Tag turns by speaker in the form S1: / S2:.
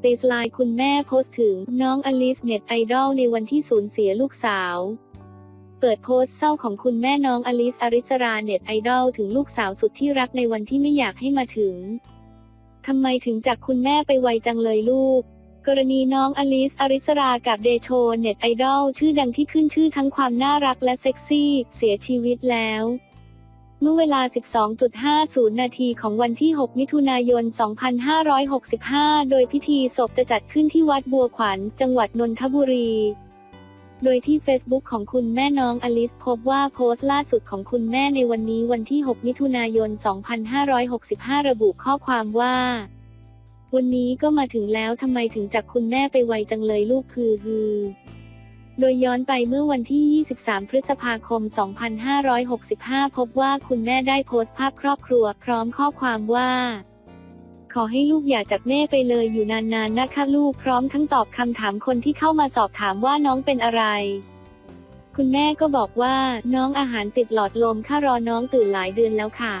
S1: เตสไลน์คุณแม่โพสต์ถึงน้องอลิสเน็ตไอดอลในวันที่สูญเสียลูกสาว เปิดโพสต์เศร้าของคุณแม่น้องอลิสอริสราเน็ตไอดอลถึงลูกสาวสุดที่รักในวันที่ไม่อยากให้มาถึง ทำไมถึงจากคุณแม่ไปไวจังเลยลูก กรณีน้องอลิสอริสรากับเดโชเน็ตไอดอลชื่อดังที่ขึ้นชื่อทั้งความน่ารักและเซ็กซี่ เสียชีวิตแล้ว เมื่อเวลา 12.50 นาทีของวันที่ 6 มิถุนายน 2565 โดยพิธีศพจะจัดขึ้นที่วัดบัวขวัญ จังหวัดนนทบุรี โดยที่ Facebook ของคุณแม่น้องอลิสพบว่าโพสต์ล่าสุดของคุณแม่ในวันนี้วันที่ 6 มิถุนายน 2565 ระบุข้อความว่า วันนี้ก็มาถึงแล้วทำไมถึงจากคุณแม่ไปไวจังเลยลูกคือฮือ โดยย้อนไปเมื่อวันที่ 23 พฤษภาคม 2565 พบว่าคุณแม่ได้โพสต์ภาพครอบครัว พร้อมข้อความว่า ขอให้ลูกอย่าจากแม่ไปเลยอยู่นานๆนะคะลูกพร้อมทั้งตอบคำถามคนที่เข้ามาสอบถามว่าน้องเป็นอะไร คุณแม่ก็บอกว่าน้องอาหารติดหลอดลมค่ะรอน้องตื่นหลายเดือนแล้วค่ะ